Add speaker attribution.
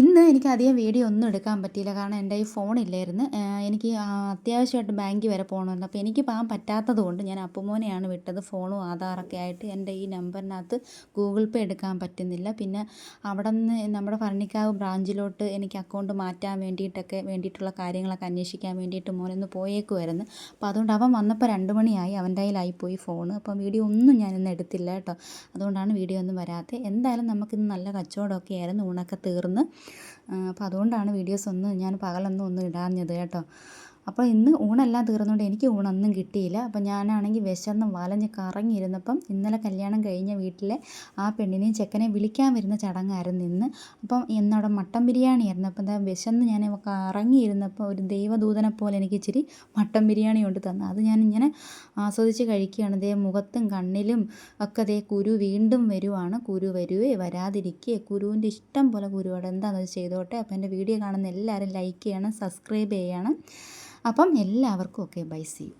Speaker 1: ഇന്ന് എനിക്ക് അധികം വീഡിയോ ഒന്നും എടുക്കാൻ പറ്റിയില്ല. കാരണം എന്റെ ഈ ഫോണില്ലായിരുന്നു എനിക്ക് അത്യാവശ്യമായിട്ട് ബാങ്കിൽ വരെ പോകണമായിരുന്നു അപ്പോൾ എനിക്ക് പോകാൻ പറ്റാത്തത് കൊണ്ട് ഞാൻ അപ്പുമോനെയാണ് വിട്ടത്. ഫോണും ആധാറൊക്കെ ആയിട്ട് എന്റെ ഈ നമ്പറിനകത്ത് ഗൂഗിൾ പേ എടുക്കാൻ പറ്റുന്നില്ല. പിന്നെ അവിടെ നിന്ന് നമ്മുടെ ഭരണിക്കാവ് ബ്രാഞ്ചിലോട്ട് എനിക്ക് അക്കൗണ്ട് മാറ്റാൻ വേണ്ടിയിട്ടൊക്കെ വേണ്ടിയിട്ടുള്ള കാര്യങ്ങളൊക്കെ അന്വേഷിക്കാൻ വേണ്ടിയിട്ട് മോനൊന്ന് പോയേക്കുമായിരുന്നു അപ്പോൾ അതുകൊണ്ട് അവൻ വന്നപ്പോൾ രണ്ട് മണിയായി അവന്റെ കയ്യിലായിപ്പോയി ഫോൺ അപ്പം വീഡിയോ ഒന്നും ഞാനിന്ന് എടുത്തില്ല കേട്ടോ. അതുകൊണ്ടാണ് വീഡിയോ ഒന്നും വരാത്തത്. എന്തായാലും നമുക്കിന്ന് നല്ല കച്ചവടമൊക്കെ ആയിരുന്നു. ഊണൊക്കെ തീർന്ന്. അപ്പോൾ അതുകൊണ്ടാണ് വീഡിയോസ് ഒന്നും ഞാൻ പകലൊന്നും ഒന്നും ഇടാഞ്ഞത് കേട്ടോ. അപ്പോൾ ഇന്ന് ഊണെല്ലാം തീർന്നുകൊണ്ട് എനിക്ക് ഊണൊന്നും കിട്ടിയില്ല. അപ്പോൾ ഞാനാണെങ്കിൽ വിശന്ന് വലഞ്ഞ് കറങ്ങിയിരുന്നപ്പം ഇന്നലെ കല്യാണം കഴിഞ്ഞ വീട്ടിലെ ആ പെണ്ണിനെയും ചെക്കനെയും വിളിക്കാൻ വരുന്ന ചടങ്ങായിരുന്നു ഇന്ന്. അപ്പം ഇന്നവിടെ മട്ടൻ ബിരിയാണി ആയിരുന്നു. അപ്പം എന്താ വിശന്ന് ഞാൻ കറങ്ങിയിരുന്നപ്പോൾ ഒരു ദൈവദൂതനെ പോലെ എനിക്ക് ഇച്ചിരി മട്ടൻ ബിരിയാണി കൊണ്ട് തന്നു. അത് ഞാനിങ്ങനെ ആസ്വദിച്ച് കഴിക്കുകയാണ്. ദേ മുഖത്തും കണ്ണിലും ഒക്കെ ദേ കുരു വീണ്ടും വരുവാണ്. കുരു വരുവേ വരാതിരിക്കേ. കുരുവിന്റെ ഇഷ്ടം പോലെ കുരുവാണ് എന്താണെന്ന് ചെയ്തോട്ടെ. അപ്പോൾ എന്റെ വീഡിയോ കാണുന്ന എല്ലാവരും ലൈക്ക് ചെയ്യണം സബ്സ്ക്രൈബ് ചെയ്യണം. അപ്പം എല്ലാവർക്കും ഒക്കെ ബൈ സി യു.